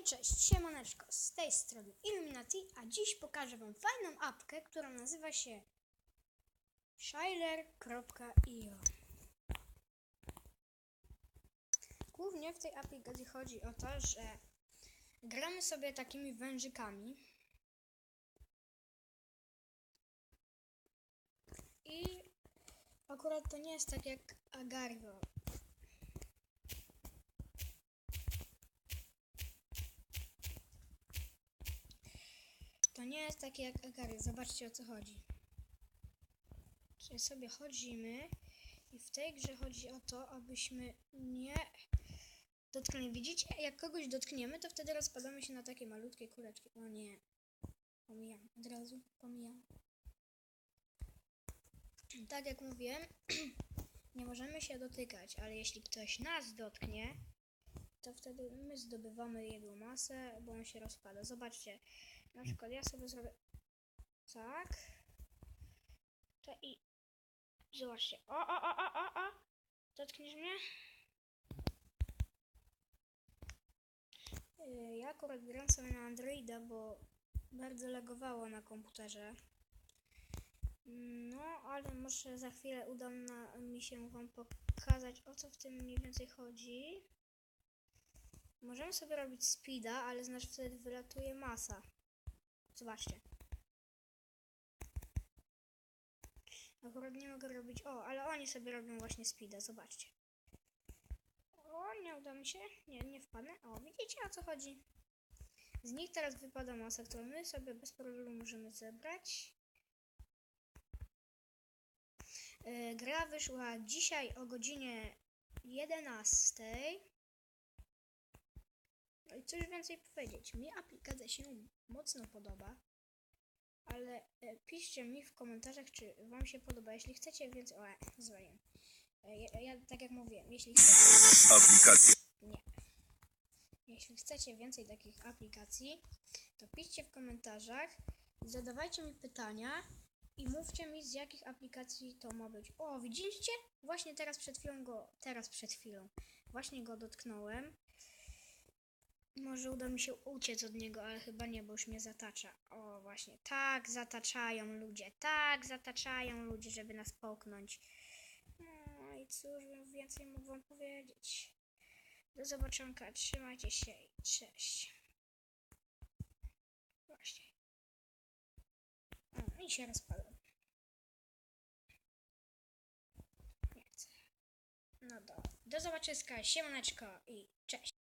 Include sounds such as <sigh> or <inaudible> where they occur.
i cześć, siemaneczko, z tej strony Illuminati, a dziś pokażę wam fajną apkę, która nazywa się Shiler.io Głównie w tej aplikacji chodzi o to, że gramy sobie takimi wężykami i akurat to nie jest tak jak Agario, To nie jest takie jak Agary. Zobaczcie o co chodzi. Czyli sobie chodzimy i w tej grze chodzi o to, abyśmy nie dotknęli. Widzicie, jak kogoś dotkniemy, to wtedy rozpadamy się na takie malutkie kuleczki. O nie. Pomijam. Od razu pomijam. Tak jak mówiłem, <clears throat> nie możemy się dotykać, ale jeśli ktoś nas dotknie, to wtedy my zdobywamy jego masę, bo on się rozpada. Zobaczcie, na przykład ja sobie zrobię tak. To i zobaczcie. O, o, o, o, o, o. Dotkniesz mnie? Yy, Ja akurat gram sobie na Androida, bo bardzo lagowało na komputerze. No, ale może za chwilę uda mi się wam pokazać, o co w tym mniej więcej chodzi. Możemy sobie robić speeda, ale znaczy wtedy wylatuje masa. Zobaczcie. Akurat nie mogę robić. O, ale oni sobie robią właśnie speeda, zobaczcie. O, nie uda mi się. Nie, nie wpadnę. O, widzicie o co chodzi? Z nich teraz wypada masa, którą my sobie bez problemu możemy zebrać. Yy, gra wyszła dzisiaj o godzinie 11. No i cóż więcej powiedzieć. Mi aplikacja się mocno podoba. Ale e, piszcie mi w komentarzach, czy wam się podoba. Jeśli chcecie więcej... O, e, zwaliłem. E, ja, ja tak jak mówiłem, jeśli chcecie... Aplikacja. Nie. Jeśli chcecie więcej takich aplikacji, to piszcie w komentarzach, zadawajcie mi pytania i mówcie mi z jakich aplikacji to ma być. O, widzieliście? Właśnie teraz przed chwilą go, teraz przed chwilą, właśnie go dotknąłem. Może uda mi się uciec od niego, ale chyba nie, bo już mnie zatacza. O, właśnie, tak zataczają ludzie, tak zataczają ludzie, żeby nas połknąć. No i cóż więcej mógł wam powiedzieć. Do zobaczonka, trzymajcie się i cześć. Właśnie. O, i się rozpadłem. Nie. No do, do zobaczyska, siemaneczko i cześć.